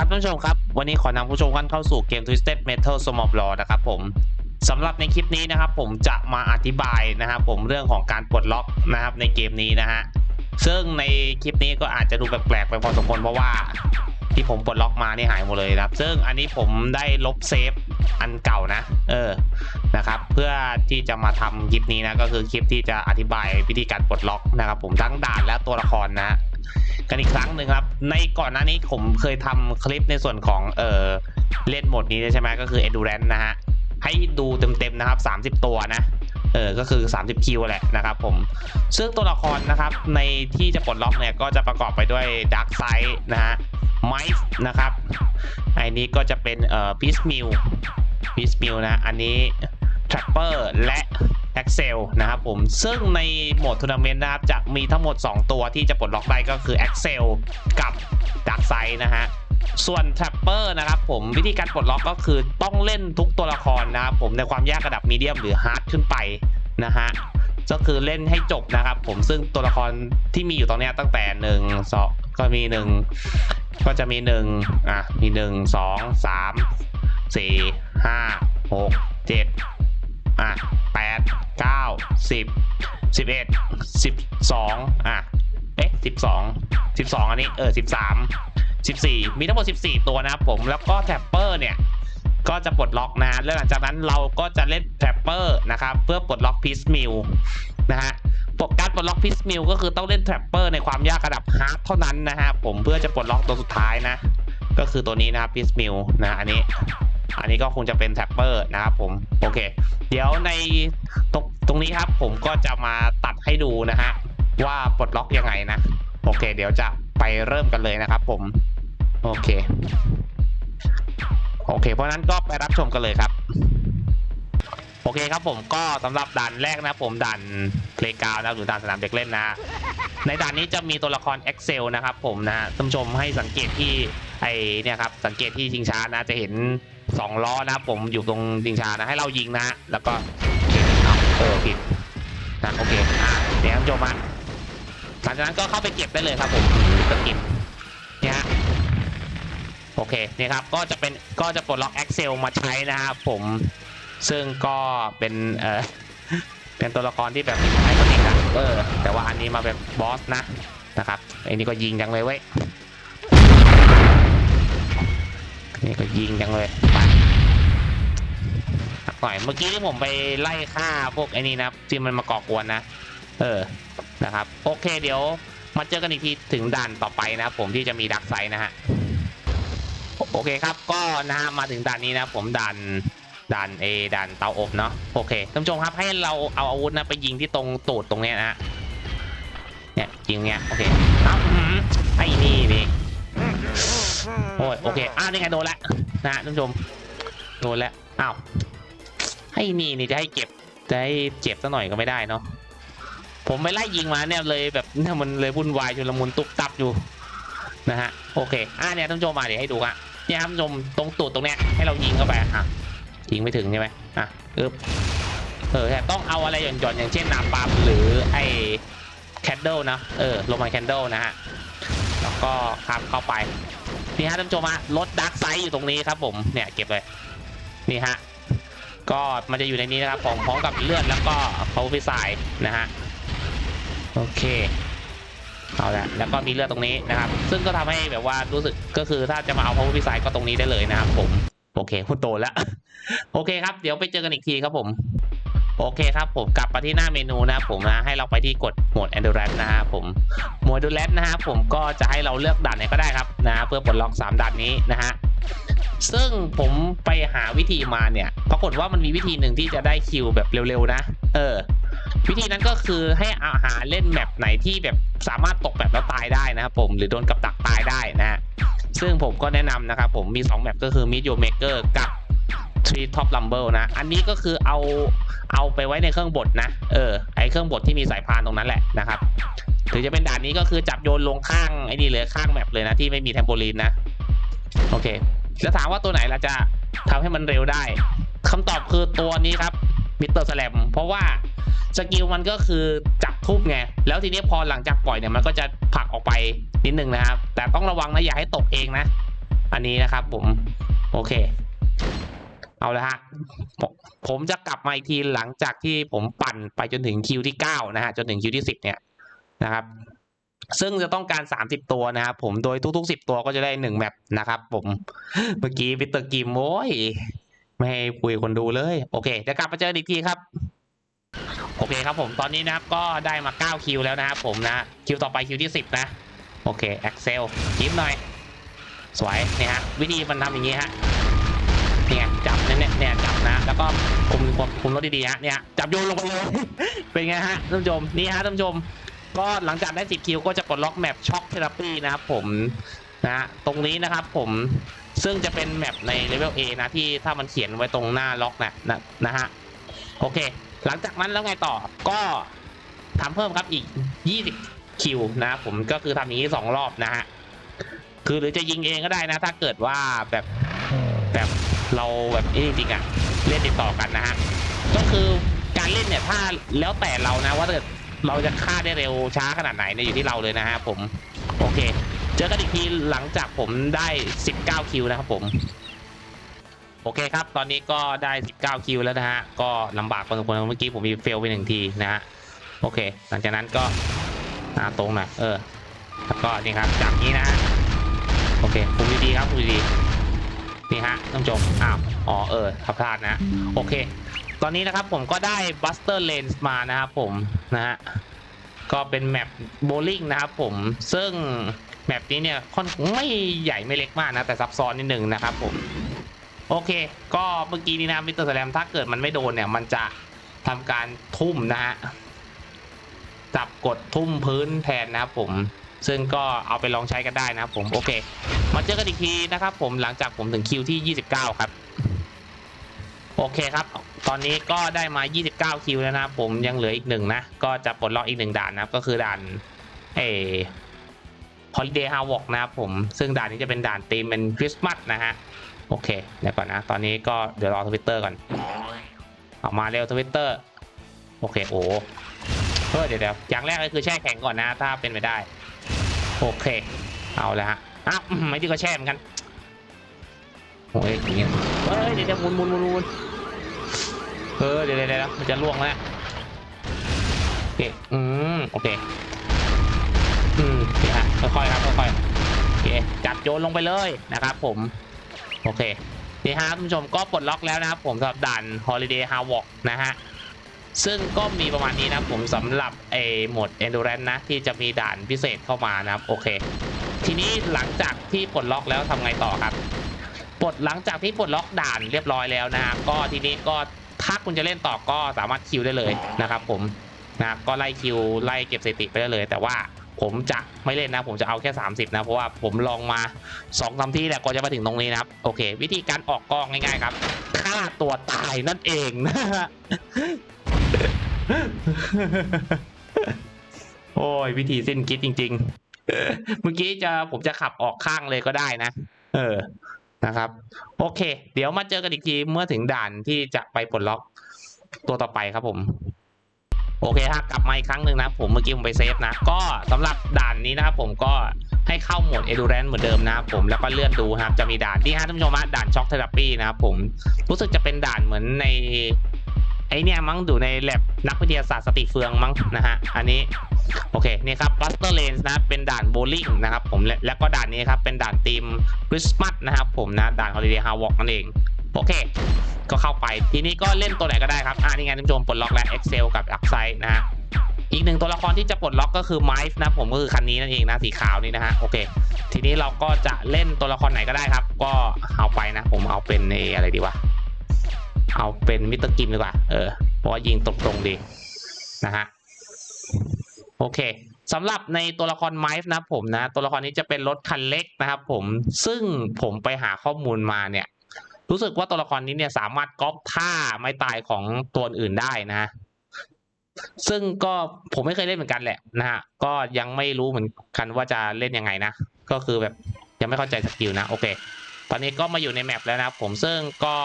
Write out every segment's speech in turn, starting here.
ครับท่านผู้ชมครับ วันนี้ขอนำผู้ชมกันเข้าสู่เกม Twisted Metal Small Blow นะครับผมสำหรับในคลิปนี้นะครับ ผมจะมาอธิบายนะครับผมเรื่องของการปลดล็อกนะครับในเกมนี้นะฮะซึ่งในคลิปนี้ก็อาจจะดูแปลกๆไปพอสมควรเพราะว่าที่ผมปลดล็อกมานี่หายหมดเลยนะครับ ซึ่งอันนี้ผมได้ลบเซฟอันเก่านะ เออ นะครับ เพื่อที่จะมาทำคลิปนี้นะ ก็คือคลิปที่จะอธิบายวิธีการปลดล็อกนะครับ ผมทั้งด่านและตัวละครนะ กันอีกครั้งหนึ่งครับ ในก่อนหน้านี้ผมเคยทำคลิปในส่วนของเออเล่นโหมดนี้ใช่ไหมก็คือ endurance นะฮะ ให้ดูเต็มๆนะครับ 30 ตัวนะเออ ก็คือ 30 คิวแหละนะครับผม ซึ่งตัวละครนะครับ ในที่จะปลดล็อกเนี่ย ก็จะประกอบไปด้วย Dark Side นะฮะ m i ์นะครับไอ้นี้ก็จะเป็นเอ่อ Peace m i l Peace m i l นะ อันนี้ Trapper และ Axel นะครับผม ซึ่งในโหมดทัวร์นาเมนต์นะครับ จะมีทั้งหมด 2 ตัวที่จะปลดล็อกได้ก็คือ Axel กับ Dark Side นะฮะ ส่วน Trapper นะครับผมวิธีการปลดล็อกก็คือต้องเล่นทุกตัวละครนะครับผมในความยากระดับมีเดียมหรือฮาร์ดขึ้นไปนะฮะก็คือเล่นให้จบนะครับผมซึ่งตัวละครที่มีอยู่ตอนนี้ตั้งแต่หนึ่งสองก็มีหนึ่งก็จะมีหนึ่งอะมีหนึ่งสองสามสี่ห้าหกเจ็ด อะแปดเก้าสิบสิบเอ็ดสิบสองอะเอ๊ะสิบสองสิบสองอันนี้เออสิบสามสิบสี่มีทั้งหมดสิบสี่ตัวนะครับผมแล้วก็แท็ปเปอร์เนี่ยก็จะปลดล็อกนะแล้วหลังจากนั้นเราก็จะเล่นแทปเปอร์นะครับเพื่อปลดล็อกพิสมิลนะฮะปกการปลดล็อกพิสมิลก็คือต้องเล่นแทปเปอร์ในความยากระดับฮาร์ดเท่านั้นนะฮะผมเพื่อจะปลดล็อกตัวสุดท้ายนะ ก็คือตัวนี้นะครับพิสมิลนะอันนี้ อันนี้ก็คงจะเป็นแทรปเปอร์นะครับผมโอเค เดี๋ยวในตรงตรงนี้ครับผมก็จะมาตัดให้ดูนะฮะว่าปลดล็อกยังไงนะ โอเค เดี๋ยวจะไปเริ่มกันเลยนะครับผม โอเค โอเค เพราะนั้นก็ไปรับชมกันเลยครับ โอเคครับผมก็สำหรับด่านแรกนะผมด่านเพลกาวนะหรือด่านสนามเด็กเล่นนะ ในด่านนี้จะมีตัวละคร Excel นะครับผมนะฮะท่านผู้ชมให้สังเกตที่ไอเนี่ยครับสังเกตที่ชิงช้านะจะเห็น 2ล้อนะครับผมอยู่ตรงชิงชานะให้เรายิงนะแล้วก็เอาเออผิดนะโอเคอะเดี๋ยวท่านผู้ชมอะหลังจากนั้นก็เข้าไปเก็บได้เลยครับผมสกินเนี่ยฮะโอเคเนี่ยครับก็จะเป็นก็จะปลดล็อก Excel มาใช้นะครับผมซึ่งก็เป็นเออเป็นตัวละครที่แบบไอคอนิกอะเออแต่ว่าอันนี้มาแบบบอสนะนะครับไอ้นี่ก็ยิงจังเลยเว้ย นี่ก็ยิงจังเลยไปสักหน่อยเมื่อกี้ที่ผมไปไล่ฆ่าพวกไอ้นี่นะที่มันมาก่อกวนนะ เออนะครับ โอเคเดี๋ยวมาเจอกันอีกทีถึงด่านต่อไปนะครับผมที่จะมีดักไซนะฮะโอเคครับก็นะฮะมาถึงด่านนี้นะผมด่านด่านเอด่านเตาอบเนาะโอเคท่านผู้ชมครับให้เราเอาอาวุธนะไปยิงที่ตรงตูดตรงเนี้ยนะเนี่ยยิงเนี้ยโอเคเอาอื้อหือไอ้นี่นี่ โอ้ยโอเคอ้าวนี่ไงโดนละนะฮะท่านผู้ชมโดนแล้วอ้าวให้นี่นี่จะให้เก็บจะให้เจ็บซะหน่อยก็ไม่ได้เนาะผมไปไล่ยิงมาเนี่ยเลยแบบเนี่ยมันเลยวุ่นวายชุลมุนตุบตับอยู่นะฮะโอเคอะเนี่ยท่านผู้ชมมาเดี๋ยวให้ดูอะเนี่ยครับท่านผู้ชมตรงตูดตรงเนี้ยให้เรายิงเข้าไปอะยิงไม่ถึงใช่ไหมอะอึ๊บเออแต่ต้องเอาอะไรหย่อนๆอย่างเช่นนาปั๊มหรือไอ้แคนเดิลนะเออโรมันแคนเดิลนะฮะแล้วก็ครับเข้าไป นี่ฮะท่านผู้ชมฮะรถดาร์กไซด์อยู่ตรงนี้ครับผมเนี่ยเก็บเลยนี่ฮะก็มันจะอยู่ในนี้นะครับผมพร้อมกับเลือดแล้วก็เขาไปใส่นะฮะโอเคเอาละแล้วก็มีเลือดตรงนี้นะครับ ซึ่งก็ทำให้แบบว่ารู้สึกก็คือถ้าจะมาเอาพาวเวอร์พิซายก็ตรงนี้ได้เลยนะครับผม โอเคพูดโตแล้ว โอเคครับ เดี๋ยวไปเจอกันอีกทีครับผม โอเคครับผมกลับมาที่หน้าเมนูนะครับผมนะให้เราไปที่กดโหมด endurance นะครับผมโหมด endurance นะครับผมก็จะให้เราเลือกด่านไหนก็ได้ครับนะเพื่อปลดล็อก 3ด่านนี้นะฮะซึ่งผมไปหาวิธีมาเนี่ย ปรากฏว่ามันมีวิธีหนึ่งที่จะได้คิวแบบเร็วๆนะ เออ วิธีนั้นก็คือให้อาหาเล่นแมปไหนที่แบบสามารถตกแบบแล้วตายได้นะครับผมหรือโดนกับดักตายได้นะฮะซึ่งผมก็แนะนำนะครับผมมี 2 แมปก็คือ Meet Your Maker กับ Tree Top Rumble นะ อันนี้ก็คือเอาเอาไปไว้ในเครื่องบดนะ เออ ไอเครื่องบดที่มีสายพานตรงนั้นแหละนะครับถึงจะเป็นด่านนี้ก็คือจับโยนลงข้างไอ้นี่เลยข้างแมปเลยนะที่ไม่มีแทมโปลีนนะ โอเค จะถามว่าตัวไหนเราจะทำให้มันเร็วได้คำตอบคือตัวนี้ครับมิสเตอร์สแลมเพราะว่าสกิลมันก็คือจับทุบไง แล้วทีนี้พอหลังจากปล่อยเนี่ยมันก็จะผลักออกไปนิดนึงนะครับ แต่ต้องระวังนะอย่าให้ตกเองนะ อันนี้นะครับผม โอเค เอาละฮะผมจะกลับมาอีกทีหลังจากที่ผมปั่นไปจนถึงคิวที่เก้านะฮะ จนถึงคิวที่สิบเนี่ยนะครับ ซึ่งจะต้องการ 30 ตัวนะครับผมโดยทุกๆ 10 ตัวก็จะได้ 1 แมปนะครับผมเมื่อกี้วิตเตอร์กิมโอ้ย ไม่ให้คุยคนดูเลย โอเคจะกลับมาเจออีกทีครับโอเคครับผมตอนนี้นะครับก็ได้มา 9 คิวแล้วนะครับผมนะ คิวต่อไปคิวที่ 10 นะ โอเค Excel ยิ้มหน่อย สวยเนี่ยฮะ วิธีมันทำอย่างนี้ฮะ เนี่ยจับนะ แล้วก็คุมคุมคุมรถดีๆฮะเนี่ยจับโยนลงไปเลยเป็นไงฮะท่านผู้ชมนี่ฮะท่านผู้ชม ก็หลังจากได้ 10 คิวก็จะกดล็อกแมปช็อคเทอราปีนะครับผมนะฮะตรงนี้นะครับผมซึ่งจะเป็นแมปในเลเวล A นะที่ถ้ามันเขียนไว้ตรงหน้าล็อกนะนะนะฮะโอเค หลังจากนั้นแล้วไงต่อก็ทำเพิ่มครับอีก 20 คิวนะครับผมก็คือทำอย่างนี้2รอบนะฮะคือหรือจะยิงเองก็ได้นะ ถ้าเกิดว่าแบบแบบ เราแบบนี้จริงๆอะเล่นติดต่อกันนะฮะก็คือการเล่นเนี่ยถ้าแล้วแต่เรานะว่าถ้าเกิดเราจะฆ่าได้เร็วช้าขนาดไหนเนี่ยอยู่ที่เราเลยนะฮะผมโอเค เจอกันอีกทีหลังจากผมได้ 19 คิวนะครับผมโอเคครับ ตอนนี้ก็ได้ 19 คิวแล้วนะฮะ ก็ลำบากพอสมควรเมื่อกี้ผมมีเฟลไปหนึ่งทีนะฮะ โอเค หลังจากนั้นก็หน้าตรงหน่อย เออ แล้วก็นี่ครับ จากนี้นะฮะโอเคคุมดีๆครับคุมดีๆ นี่ฮะท่านผู้ชมอ้าวอ๋อเออขับพลาดนะโอเค ตอนนี้นะครับผมก็ได้ Buster Lens มานะครับผมนะฮะก็เป็นแมปโบลิ่งนะครับผมซึ่งแมปนี้เนี่ยค่อนไม่ใหญ่ไม่เล็กมากนะแต่ซับซ้อนนิดหนึ่งนะครับผมโอเค ก็เมื่อกี้นี้นะมิสเตอร์แสลมถ้าเกิดมันไม่โดนเนี่ยมันจะทำการทุ่มนะฮะจับกดทุ่มพื้นแทนนะครับผม ซึ่งก็เอาไปลองใช้กันได้นะครับผม โอเค มาเจอกันอีกทีนะครับผมหลังจากผมถึงคิวที่ 29 ครับ โอเคครับ ตอนนี้ก็ได้มา 29 คิวแล้วนะครับผมยังเหลืออีกหนึ่งนะ ก็จะปลดล็อกอีกหนึ่งด่านนะครับ ก็คือด่านเอ Holiday Havoc นะครับผม ซึ่งด่านนี้จะเป็นด่านธีมเป็นคริสต์มาสนะฮะ โอเค เดี๋ยวก่อนนะ ตอนนี้ก็เดี๋ยวรอทวิตเตอร์ก่อน ออกมาเร็วทวิตเตอร์ โอเค โอ้เฮ้ยเดี๋ยวเดี๋ยวอย่างแรกเลยคือแช่แข็งก่อนนะ ถ้าเป็นไปได้ โอเค เอาละฮะอ้าวไม่ดีก็แช่เหมือนกันโอ้ยอย่างเงี้ยเฮ้ยเดี๋ยวเดี๋ยวหมุนหมุนหมุนมุนเออเดี๋ยวเดี๋ยวเดี๋ยวมันจะล่วงแล้วโอเคอืมโอเคอืมโอเคฮะค่อยๆครับค่อยๆโอเคจับโยนลงไปเลยนะครับ ผมโอเคนี่ฮะท่านผู้ชมก็ปลดล็อกแล้วนะครับผมสำหรับด่าน Holiday Havoc นะฮะ ซึ่งก็มีประมาณนี้นะผมสำหรับไอ้หมด Endurance นะ ที่จะมีด่านพิเศษเข้ามานะครับ โอเค ทีนี้หลังจากที่ปลดล็อกแล้วทำไงต่อครับปลดหลังจากที่ปลดล็อกด่านเรียบร้อยแล้วนะก็ทีนี้ก็ถ้าคุณจะเล่นต่อก็สามารถคิวได้เลยนะครับ ผมนะก็ไล่คิวไล่เก็บสถิติไปได้เลย แต่ว่าผมจะไม่เล่นนะ ผมจะเอาแค่ 30 นะ เพราะว่าผมลองมา2องสามที่แหละก็จะมาถึงตรงนี้นะครับ โอเค วิธีการออกกองง่ายๆครับฆ่าตัวตายนั่นเองนะฮะ โอ้ยวิธีสิ้นคิดจริง ๆ เมื่อกี้จะผมจะขับออกข้างเลยก็ได้นะ เออนะครับ โอเค เดี๋ยวมาเจอกันอีกทีเมื่อถึงด่านที่จะไปปลดล็อกตัวต่อไปครับผม โอเคฮะกลับมาอีกครั้งหนึ่งนะผมเมื่อกี้ผมไปเซฟนะ ก็สำหรับด่านนี้นะครับผมก็ให้เข้าโหมด endurance เหมือนเดิมนะครับผมแล้วก็เลื่อนดูครับจะมีด่านที่ฮะท่านผู้ชมฮะด่านช็อคเทอราปีนะครับผมรู้สึกจะเป็นด่านเหมือนใน ไอเนี่ยมั้งดูในแลบนักวิทยาศาสตร์สติเฟืองมั้งนะฮะ อันนี้ โอเค นี่ครับ Buster Lanes นะเป็นด่านโบลิ่งนะครับผมและแล้วก็ด่านนี้ครับ เป็นด่านทีมคริสต์มาสนะครับผมนะ ด่าน Holiday Havoc นั่นเอง โอเค ก็เข้าไป ทีนี้ก็เล่นตัวไหนก็ได้ครับ อ่านี่ไงท่านผู้ชมปลดล็อกแล้ว Excel กับ a r c s i d e นะฮะอีกหนึ่งตัวละครที่จะปลดล็อกก็คือ m i c e นะผมก็คือคันนี้นั่นเองนะสีขาวนี่นะฮะโอเค ทีนี้เราก็จะเล่นตัวละครไหนก็ได้ครับ ก็เอาไปนะ ผมเอาเป็นในอะไรดีวะ เอาเป็นมิสเตอร์กิมดีกว่า เออ เพราะว่ายิงตรงๆดีนะฮะ โอเคสำหรับในตัวละครไมฟ์นะผมนะ ตัวละครนี้จะเป็นรถคันเล็กนะครับผม ซึ่งผมไปหาข้อมูลมาเนี่ย รู้สึกว่าตัวละครนี้เนี่ยสามารถก๊อปท่าไม้ตายของตัวอื่นได้นะซึ่งก็ผมไม่เคยเล่นเหมือนกันแหละนะฮะ ก็ยังไม่รู้เหมือนกันว่าจะเล่นยังไงนะ ก็คือแบบยังไม่เข้าใจสกิลนะ โอเค ตอนนี้ก็มาอยู่ในแมปแล้วนะครับผมซึ่งก็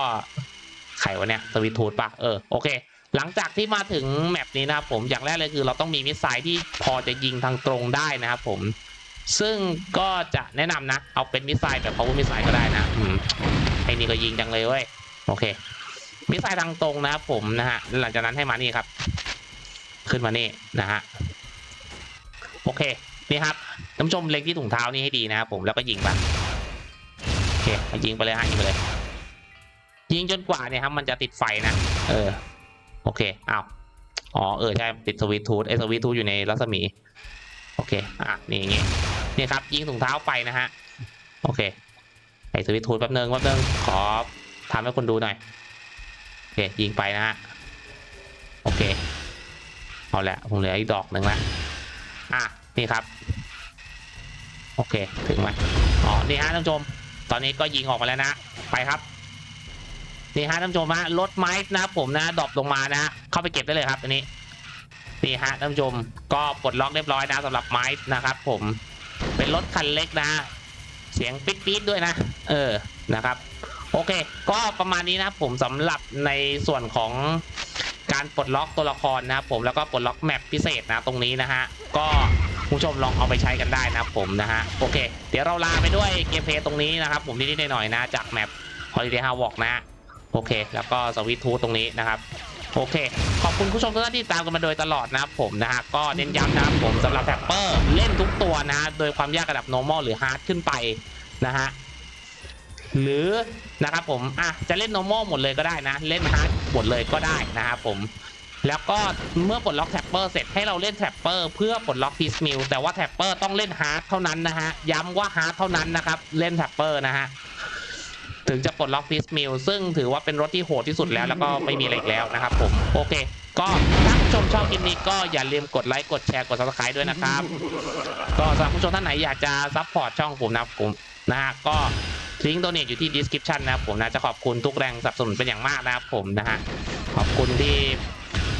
ไขวะเนี่ยสวิตทูดปะเออโอเค หลังจากที่มาถึงแมปนี้นะครับผมอย่างแรกเลยคือเราต้องมีมิสไซล์ที่พอจะยิงทางตรงได้นะครับผมซึ่งก็จะแนะนำนะ เอาเป็นมิสไซล์แบบพาวเวอร์มิสไซล์ก็ได้นะอืมไอ้นี่ก็ยิงจังเลยเว้ยโอเค มิสไซล์ทางตรงนะครับผมนะฮะหลังจากนั้นให้มานี่ครับ ขึ้นมานี่นะฮะโอเคนี่ครับท่านผู้ชมเล็งที่ถุงเท้านี่ให้ดีนะครับผมแล้วก็ยิงไปโอเคยิงไปเลยฮะยิงไปเลย ยิงจนกว่าเนี่ยครับมันจะติดไฟนะเออโอเคอ้าวอ๋อเออใช่ติดสวิตช์ทูธไอ้สวิตช์ทูธอยู่ในรัศมีโอเคอะนี่อย่างงี้นี่ครับยิงถุงเท้าไปนะฮะโอเคไอ้สวิตช์ทูธแป๊บนึงแป๊บนึงขอทำให้คนดูหน่อยโอเคยิงไปนะฮะโอเคเอาละผมเหลืออีกดอกหนึ่งละอะนี่ครับโอเคถึงไหมอ๋อนี่ฮะท่านผู้ชม ตอนนี้ก็ยิงออกมาแล้วนะ ไปครับ นี่ฮะท่านผู้ชมฮะรถไม้นะครับผมนะดรอปลงมานะเข้าไปเก็บได้เลยครับอันนี้นี่ฮะท่านผู้ชมก็ปลดล็อกเรียบร้อยนะสำหรับไม้นะครับ ผมเป็นรถคันเล็กนะ เสียงปิ๊ดปี๊ดด้วยนะ เออนะครับ โอเค ก็ประมาณนี้นะผมสำหรับในส่วนของการปลดล็อกตัวละครนะครับผมแล้วก็ปลดล็อกแมปพิเศษนะตรงนี้นะฮะก็ผู้ชมลองเอาไปใช้กันได้นะผมนะฮะโอเค เดี๋ยวเราลาไปด้วยเกมเพลย์ตรงนี้นะครับผมนิดๆหน่อยๆนะจากแมป Holiday Havoc นะ โอเค แล้วก็สวิตทูตรงนี้นะครับโอเค ขอบคุณผู้ชมทุกท่านที่ตามกันมาโดยตลอดนะครับผมนะฮะก็เน้นย้ำนะครับผมสำหรับแท็ปเปอร์เล่นทุกตัวนะโดยความยากระดับ normal หรือ hard ขึ้นไปนะฮะหรือนะครับผมอะจะเล่น normal หมดเลยก็ได้นะ เล่น hard หมดเลยก็ได้นะครับผมแล้วก็เมื่อปลดล็อกแท็ปเปอร์เสร็จให้เราเล่นแท็ปเปอร์เพื่อปลดล็อกพีซมิลแต่ว่าแท็ปเปอร์ต้องเล่นฮาร์ดเท่านั้นนะฮะย้ำว่าฮาร์ดเท่านั้นนะครับเล่นแท็ปเปอร์นะฮะ ถึงจะปลดล็อกพีซมิลซึ่งถือว่าเป็นรถที่โหดที่สุดแล้ว แล้วก็ไม่มีอะไรอีกแล้วนะครับผมโอเค ก็ถ้าผู้ชมชอบคลิปนี้ก็อย่าลืมกดไลค์กดแชร์กด subscribe ด้วยนะครับ ก็สำหรับผู้ชมท่านไหนอยากจะซัพพอร์ตช่องผมนะครับผมนะฮะก็ลิงก์โดเนทอยู่ที่ description นะครับผมนะจะขอบคุณทุกแรงสนับสนุนเป็นอย่างมากนะครับผมนะฮะขอบคุณที่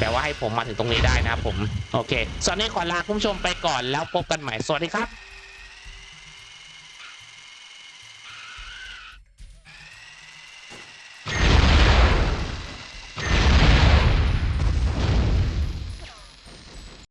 แต่ว่าให้ผมมาถึงตรงนี้ได้นะครับผม โอเคสำหรับนี้ขอลาคุณผู้ชมไปก่อนแล้วพบกันใหม่ สวัสดีครับ